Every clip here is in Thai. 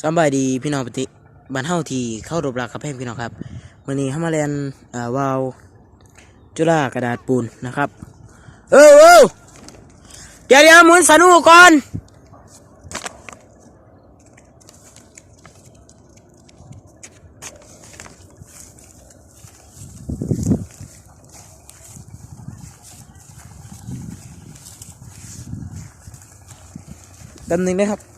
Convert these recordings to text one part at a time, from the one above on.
สบายดีพี่น้องปฏิบ้านเฮาที่เข้ารบรักครับเพื่อพี่น้องครับวันนี้เฮามาเรียนวาล์วจุฬากระดาษปูนนะครับ เออเออเดี๋ยวเดี๋ยวหมุนสนุกก่อนแป๊บนึงนะครับ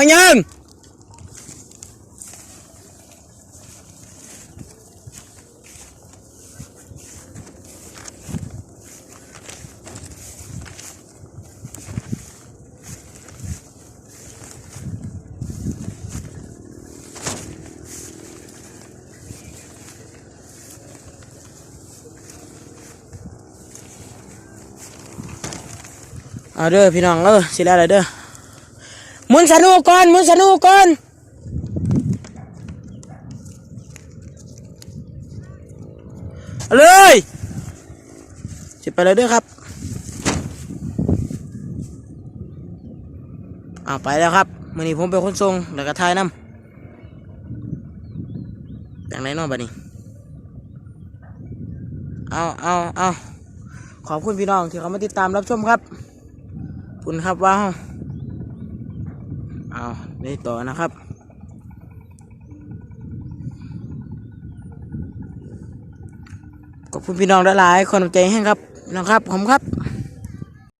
พอยังเอาเด้อพี่ มุนสนุกก่อนมุนสนุกก่อนเลยสิไปเลยด้อครับเอาไปแล้วครับมื่อนี้ผมเป็นคนส่งแล้วก็ทายน้ำอย่างไรเนอกบัดนี้ เอาเอาเอาขอบคุณพี่น้องที่เขามาติดตามรับชมครับ คุณครับว้าว เอาได้ต่อนะครับ ขอบคุณพี่น้องหลายๆคนใจแห้งครับนะครับผมครับ